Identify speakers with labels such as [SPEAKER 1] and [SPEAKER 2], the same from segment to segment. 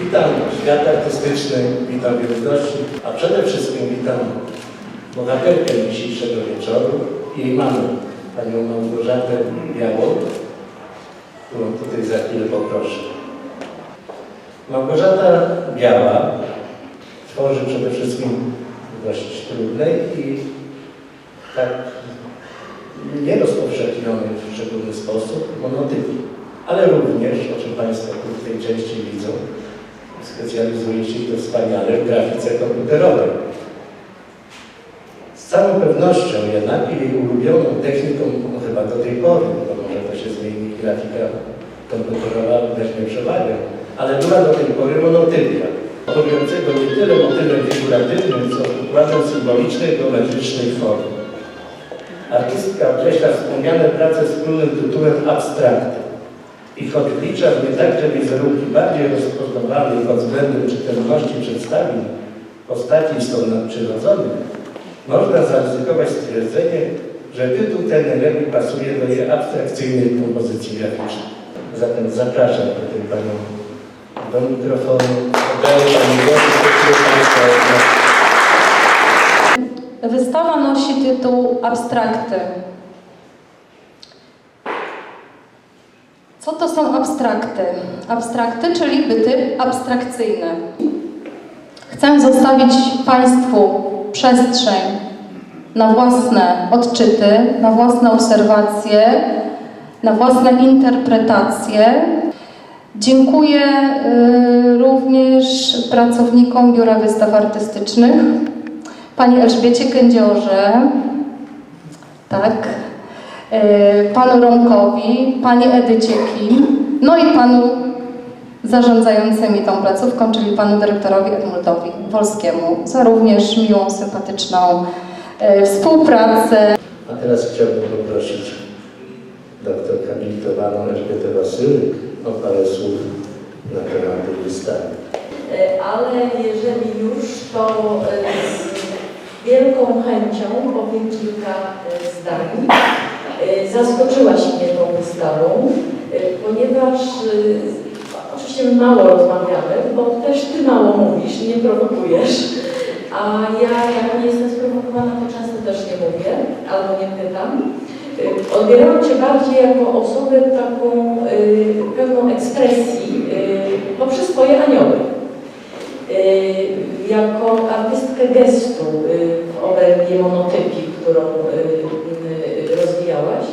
[SPEAKER 1] Witam świat artystyczny, witam wielkości, a przede wszystkim witam bohaterkę dzisiejszego wieczoru i jej mamę, panią Małgorzatę Białą, którą tutaj za chwilę poproszę. Małgorzata Biała tworzy przede wszystkim w dość trudnej i tak nierozpowszechniony w szczególny sposób monotypii, ale również, o czym Państwo w tej części widzą, specjalizuje się to wspaniale w grafice komputerowej. Z całą pewnością jednak jej ulubioną techniką, no chyba do tej pory, bo może to się zmieni, grafika komputerowa weźmie przewagę, ale była do tej pory monotypia, operującego nie tyle motywem figuratywnym, co układem symbolicznej, geometrycznej formy. Artystka określa wspomniane prace wspólnym tytułem abstrakty. I choć wlicza w nie także wizerunki bardziej rozpoznawalnej pod względem czytelności przedstawień postaci stąd nadprzyrodzonych, można zaryzykować stwierdzenie, że tytuł ten najlepiej pasuje do jej abstrakcyjnej kompozycji graficznej. Zatem zapraszam tutaj Panią do mikrofonu. Oddaję Pani głos.
[SPEAKER 2] Wystawa nosi tytuł Abstrakty. Co to są abstrakty? Abstrakty, czyli byty abstrakcyjne. Chcę zostawić Państwu przestrzeń na własne odczyty, na własne obserwacje, na własne interpretacje. Dziękuję y, również pracownikom Biura Wystaw Artystycznych, Pani Elżbiecie Kędziorze, tak, Panu Romkowi, Pani Edycie Kim, no i Panu zarządzającymi tą placówką, czyli Panu Dyrektorowi Edmundowi Wolskiemu za również miłą, sympatyczną y, współpracę.
[SPEAKER 1] A teraz chciałbym poprosić doktor habilitowaną Elżbietę Wasylik o parę słów na temat tej wystawy.
[SPEAKER 3] E, ale jeżeli już, to e, z wielką chęcią powiem kilka e, zdań. E, Zaskoczyłaś mnie tą wystawą, e, ponieważ e, oczywiście my mało rozmawiamy, bo też Ty mało mówisz, nie prowokujesz. A ja, jak nie jestem sprowokowana, to często też nie mówię albo nie pytam. Odbieram Cię bardziej jako osobę taką pełną ekspresji poprzez Twoje anioły. Jako artystkę gestu w obrębie monotypii, którą rozwijałaś.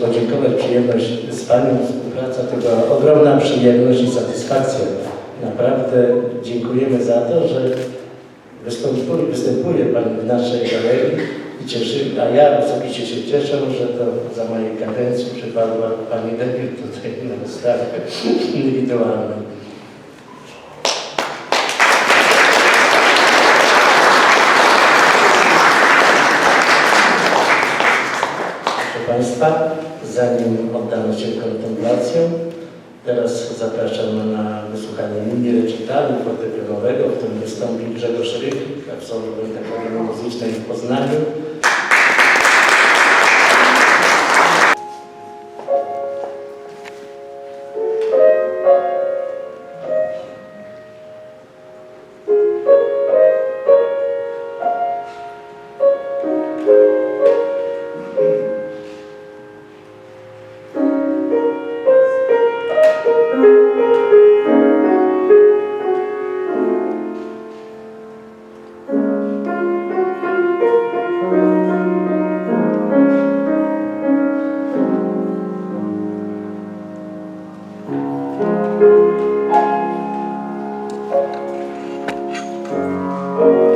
[SPEAKER 1] Podziękować przyjemność z Panią, współpraca to była ogromna przyjemność i satysfakcja. Naprawdę dziękujemy za to, że występuje, występuje Pani w naszej galerii i cieszy, a ja osobiście się cieszę, że to za mojej kadencji przypadła Pani debiut tutaj na wystawie indywidualnej. Państwa, zanim oddamy się kontemplacją, teraz zapraszam na wysłuchanie mini recitalu fortepianowego, w którym wystąpi Grzegorz Rychlik, absolwent Akademii Muzycznej w Poznaniu Thank you.